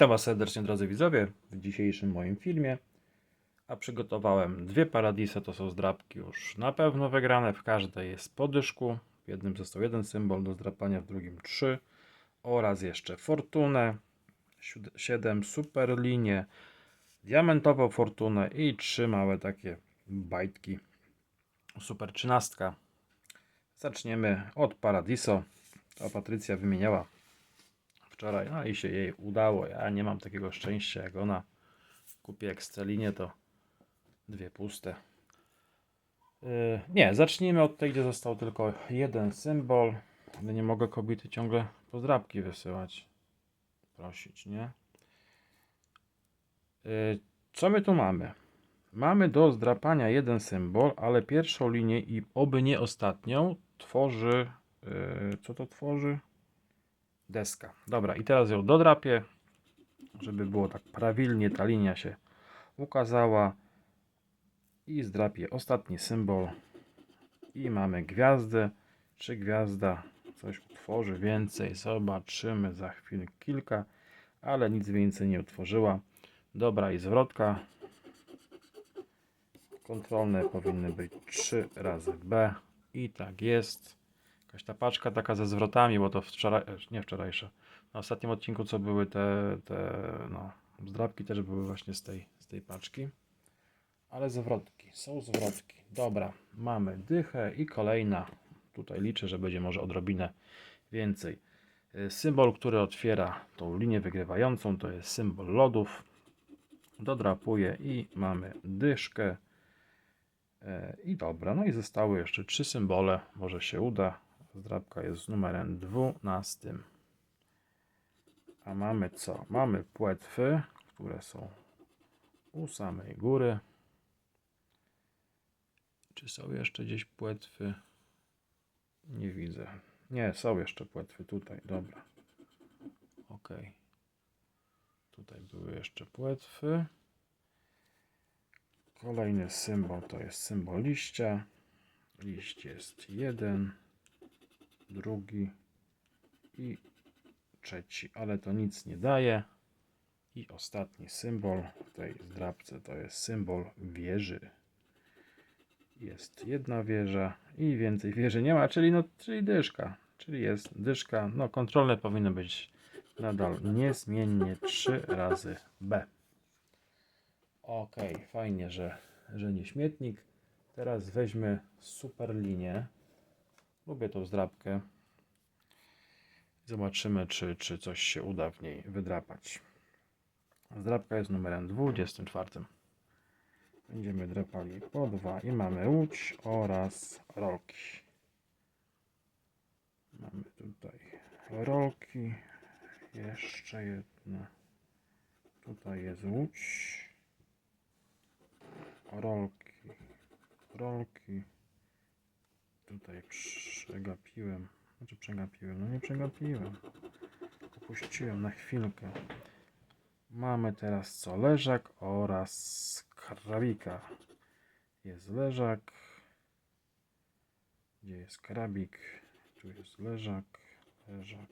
Witam Was serdecznie drodzy widzowie w dzisiejszym moim filmie. A przygotowałem dwie paradisy, to są zdrapki już na pewno wygrane. W każdej jest po dyszku. W jednym został jeden symbol do zdrapania, w drugim trzy. Oraz jeszcze fortunę, siedem super linie, diamentową fortunę i trzy małe takie bajtki. Super trzynastka. Zaczniemy od Paradiso. To Patrycja wymieniała wczoraj, no i się jej udało. Ja nie mam takiego szczęścia jak ona. Kupię Excelinie to dwie puste. Yy, nie, zacznijmy od tej, gdzie został tylko jeden symbol. Nie mogę kobiety ciągle pozdrabki wysyłać. Prosić, nie? Yy, co my tu mamy? Mamy do zdrapania jeden symbol, ale pierwszą linię i oby nie ostatnią tworzy. Yy, co to tworzy? Deska. Dobra, i teraz ją dodrapię, żeby było tak prawilnie ta linia się ukazała. I zdrapię ostatni symbol. I mamy gwiazdę. Czy gwiazda coś utworzy więcej? Zobaczymy za chwilę kilka, ale nic więcej nie utworzyła. Dobra, i zwrotka. Kontrolne powinny być 3 razy B. I tak jest. Jakaś ta paczka taka ze zwrotami, bo to wczoraj, nie wczorajsze. Na ostatnim odcinku, co były te, te no, zdrabki, też były właśnie z tej, z tej paczki. Ale zwrotki, są zwrotki. Dobra, mamy dychę i kolejna. Tutaj liczę, że będzie może odrobinę więcej. Y, Symbol, który otwiera tą linię wygrywającą, to jest symbol lodów. Dodrapuję i mamy dyszkę. E, I dobra, no i zostały jeszcze trzy symbole. Może się uda. Zdrabka jest numerem 12. A mamy co? Mamy płetwy, które są u samej góry. Czy są jeszcze gdzieś płetwy? Nie widzę. Nie, są jeszcze płetwy tutaj. Dobra. Ok. Tutaj były jeszcze płetwy. Kolejny symbol to jest symbol liścia. Liść jest jeden, drugi i trzeci, ale to nic nie daje. I ostatni symbol w tej zdrabce to jest symbol wieży. Jest jedna wieża i więcej wieży nie ma, czyli, no, czyli dyszka. Czyli jest dyszka. No, kontrolne powinno być nadal niezmiennie 3 razy B. Ok, fajnie, że, że nie śmietnik. Teraz weźmy super linię. Lubię tą zdrabkę. Zobaczymy, czy, czy coś się uda w niej wydrapać. Zdrabka jest numerem 24. Będziemy drapali po dwa i mamy łódź oraz rolki. Mamy tutaj rolki. Jeszcze jedna. Tutaj jest łódź rolki, rolki. Tutaj przegapiłem. Znaczy przegapiłem, no nie przegapiłem. Opuściłem na chwilkę. Mamy teraz co? Leżak oraz krabika. Jest leżak. Gdzie jest krabik? Tu jest leżak, leżak.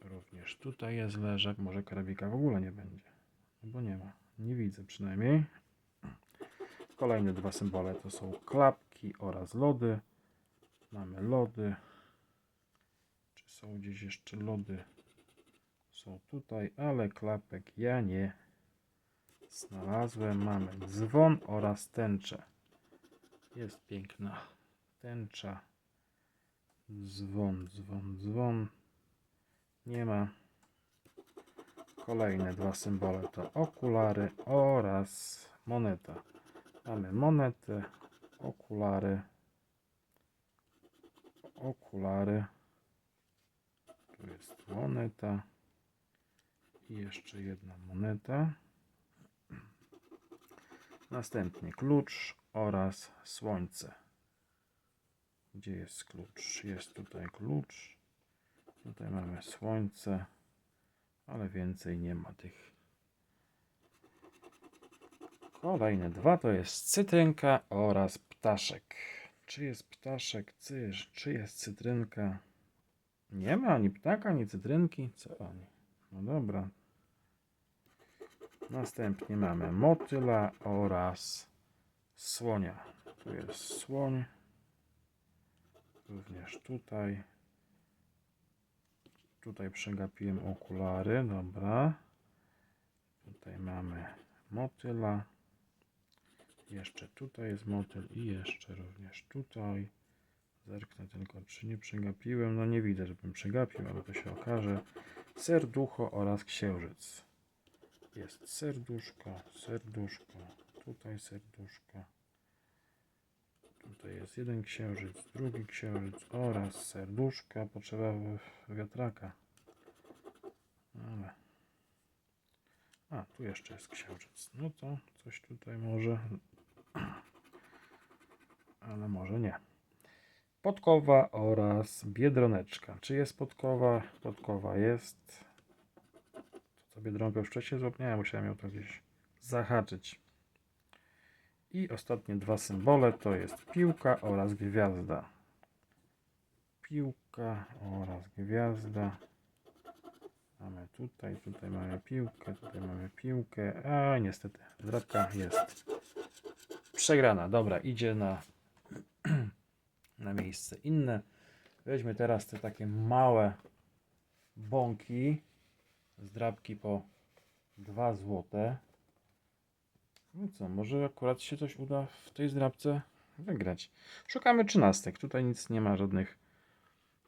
Również tutaj jest leżak. Może krabika w ogóle nie będzie. Bo nie ma. Nie widzę przynajmniej. Kolejne dwa symbole to są klapki oraz lody. Mamy lody. Czy są gdzieś jeszcze lody? Są tutaj, ale klapek ja nie znalazłem. Mamy dzwon oraz tęczę. Jest piękna tęcza. Dzwon, dzwon, dzwon. Nie ma. Kolejne dwa symbole to okulary oraz moneta. Mamy monetę, okulary, okulary. Tu jest moneta i jeszcze jedna moneta. Następnie klucz oraz słońce. Gdzie jest klucz? Jest tutaj klucz. Tutaj mamy słońce ale więcej nie ma tych. Kolejne dwa to jest cytrynka oraz ptaszek. Czy jest ptaszek, cyż, czy jest cytrynka? Nie ma ani ptaka, ani cytrynki. Co oni? No dobra. Następnie mamy motyla oraz słonia. Tu jest słoń. Również tutaj. Tutaj przegapiłem okulary, dobra. Tutaj mamy motyla. Jeszcze tutaj jest motyl i jeszcze również tutaj. Zerknę tylko, czy nie przegapiłem. No nie widzę, żebym przegapił, ale to się okaże. Serducho oraz księżyc. Jest serduszko, serduszko, tutaj serduszko. Tutaj jest jeden księżyc, drugi księżyc oraz serduszka. Potrzeba wi- wiatraka. Ale. A, tu jeszcze jest księżyc. No to coś tutaj może. Ale może nie. Podkowa oraz biedroneczka. Czy jest podkowa? Podkowa jest. To co biedronkę już wcześniej złapałem, musiałem ją to gdzieś zahaczyć. I ostatnie dwa symbole to jest piłka oraz gwiazda. Piłka oraz gwiazda. Mamy tutaj, tutaj mamy piłkę, tutaj mamy piłkę. A niestety, drapka jest przegrana. Dobra, idzie na, na miejsce inne. Weźmy teraz te takie małe bąki z drapki po 2 złote. No co, może akurat się coś uda w tej zdrabce wygrać. Szukamy trzynastek. Tutaj nic nie ma, żadnych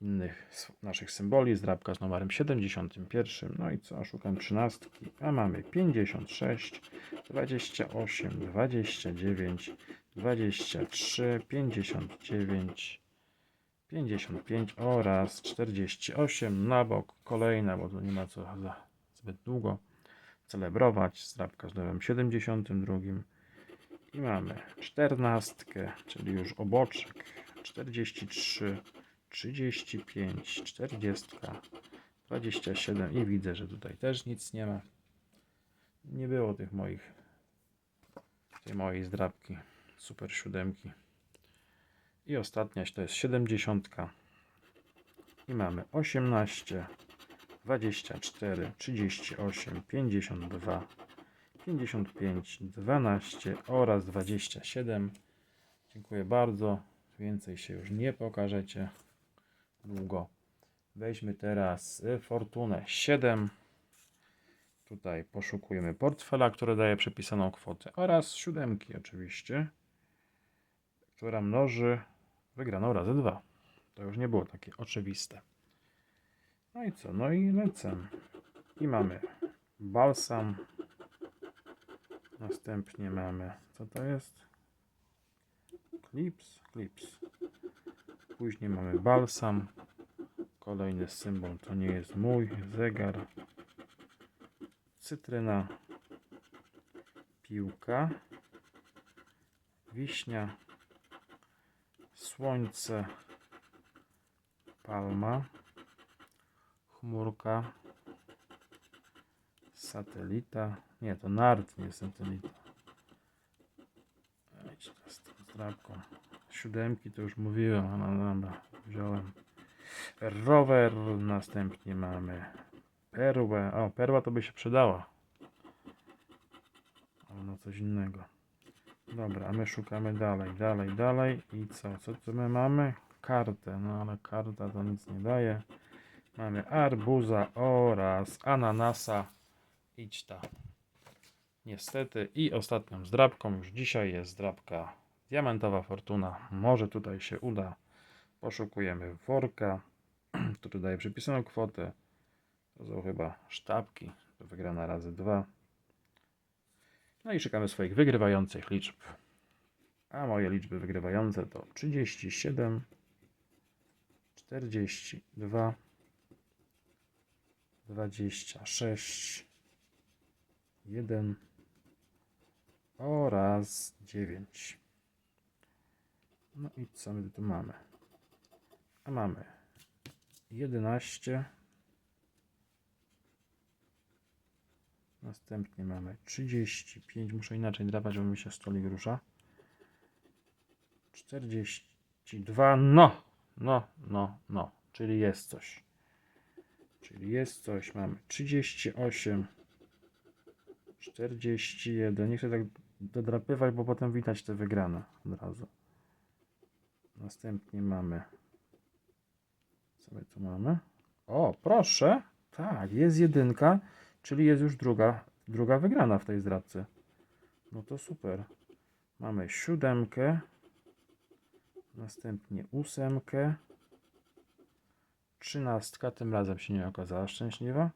innych naszych symboli. Zdrabka z numerem 71. No i co, szukam trzynastki. A mamy 56, 28, 29, 23, 59, 55 oraz 48 na bok. Kolejna, bo tu nie ma co za zbyt długo celebrować. Zdrabka z numerem 72. I mamy 14, czyli już oboczek. 43, 35, 40, 27 i widzę, że tutaj też nic nie ma. Nie było tych moich tej mojej zdrabki super siódemki. I ostatnia to jest 70. I mamy 18, 24, 38, 52, 55, 12 oraz 27. Dziękuję bardzo. Więcej się już nie pokażecie długo. Weźmy teraz y, Fortunę 7. Tutaj poszukujemy portfela, który daje przepisaną kwotę oraz siódemki oczywiście, która mnoży wygraną razy 2. To już nie było takie oczywiste. No i co? No i lecę. I mamy balsam. Następnie mamy, co to jest? Clips, clips. Później mamy balsam. Kolejny symbol to nie jest mój zegar. Cytryna. Piłka. Wiśnia. Słońce. Palma. Chmurka. Satelita. Nie, to nart, nie satelita. Idź teraz z tą zdrabką. Siódemki to już mówiłem, no wziąłem. Rower, następnie mamy perłę. O, perła to by się przydała. Ale na coś innego. Dobra, a my szukamy dalej, dalej, dalej. I co? Co tu my mamy? Kartę, no ale karta to nic nie daje. Mamy arbuza oraz ananasa. Idź ta. Niestety. I ostatnią zdrabką już dzisiaj jest zdrabka Diamentowa Fortuna. Może tutaj się uda. Poszukujemy worka, który daje przypisaną kwotę. To są chyba sztabki. To wygrana razy dwa. No i szukamy swoich wygrywających liczb. A moje liczby wygrywające to 37, 42, 26, 1 oraz 9. No i co my tu mamy? A mamy 11. Następnie mamy 35. Muszę inaczej drapać, bo mi się stolik rusza. 42. No, no, no, no. Czyli jest coś. Czyli jest coś, mamy 38, 41. Nie chcę tak dodrapywać, bo potem widać te wygrane od razu. Następnie mamy. Co my tu mamy? O, proszę. Tak, jest jedynka, czyli jest już druga, druga wygrana w tej zdradce. No to super. Mamy siódemkę, następnie ósemkę, trzynastka, tym razem się nie okazała szczęśliwa.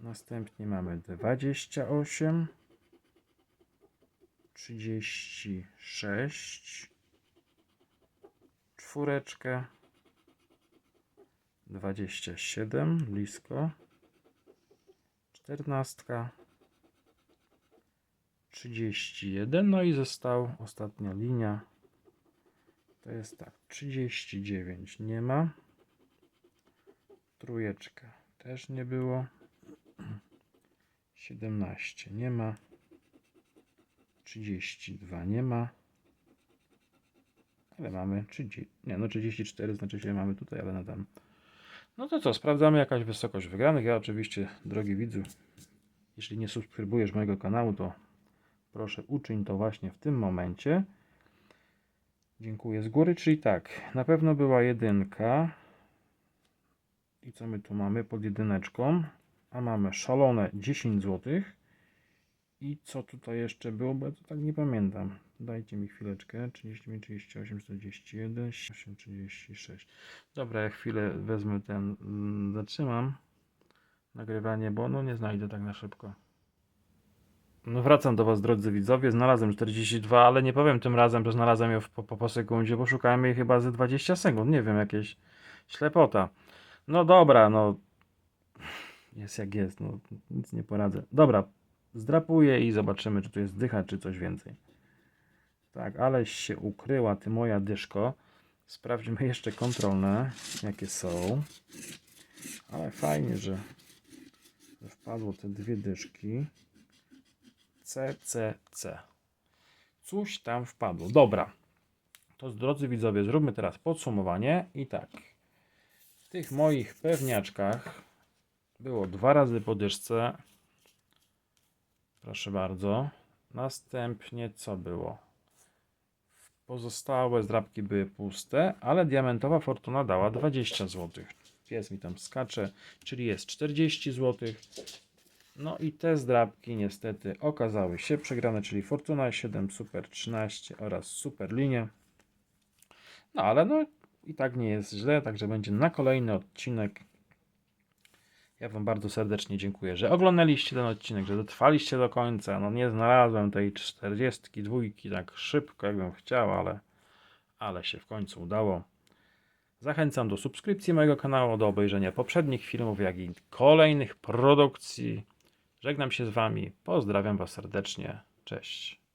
Następnie mamy 28, 36, czwóreczkę, 27, blisko, czternastka, 31, no i został ostatnia linia. To jest tak, 39 nie ma. Trójeczka też nie było. 17 nie ma. 32 nie ma. Ale mamy 30, nie no 34 znaczy się mamy tutaj, ale nadal. No to co, sprawdzamy jakaś wysokość wygranych. Ja oczywiście, drogi widzu, jeśli nie subskrybujesz mojego kanału, to proszę uczyń to właśnie w tym momencie. Dziękuję z góry, czyli tak, na pewno była jedynka. I co my tu mamy pod jedyneczką? A mamy szalone 10 zł. I co tutaj jeszcze było? Bo ja to tak nie pamiętam. Dajcie mi chwileczkę. 39, 38, 41, 8, 36. Dobra, ja chwilę wezmę ten, mm, zatrzymam nagrywanie, bo no nie znajdę tak na szybko. No wracam do Was, drodzy widzowie. Znalazłem 42, ale nie powiem tym razem, że znalazłem je po, po, po sekundzie, bo szukałem jej chyba ze 20 sekund. Nie wiem, jakieś ślepota. No dobra, no. Jest jak jest, no nic nie poradzę. Dobra, zdrapuję i zobaczymy, czy tu jest dycha, czy coś więcej. Tak, aleś się ukryła, ty moja dyszko. Sprawdźmy jeszcze kontrolne, jakie są. Ale fajnie, że, wpadło te dwie dyszki. C, C, C. Coś tam wpadło. Dobra. To drodzy widzowie, zróbmy teraz podsumowanie. I tak. W tych moich pewniaczkach było dwa razy po dyszce. Proszę bardzo. Następnie co było? Pozostałe zdrabki były puste, ale diamentowa fortuna dała 20 zł. Pies mi tam skacze, czyli jest 40 zł. No i te zdrabki niestety okazały się przegrane, czyli Fortuna 7, Super 13 oraz Super Linie. No ale no i tak nie jest źle, także będzie na kolejny odcinek. Ja Wam bardzo serdecznie dziękuję, że oglądaliście ten odcinek, że dotrwaliście do końca. No nie znalazłem tej 42 tak szybko, jakbym chciał, ale, ale się w końcu udało. Zachęcam do subskrypcji mojego kanału, do obejrzenia poprzednich filmów, jak i kolejnych produkcji. Żegnam się z Wami. Pozdrawiam Was serdecznie. Cześć.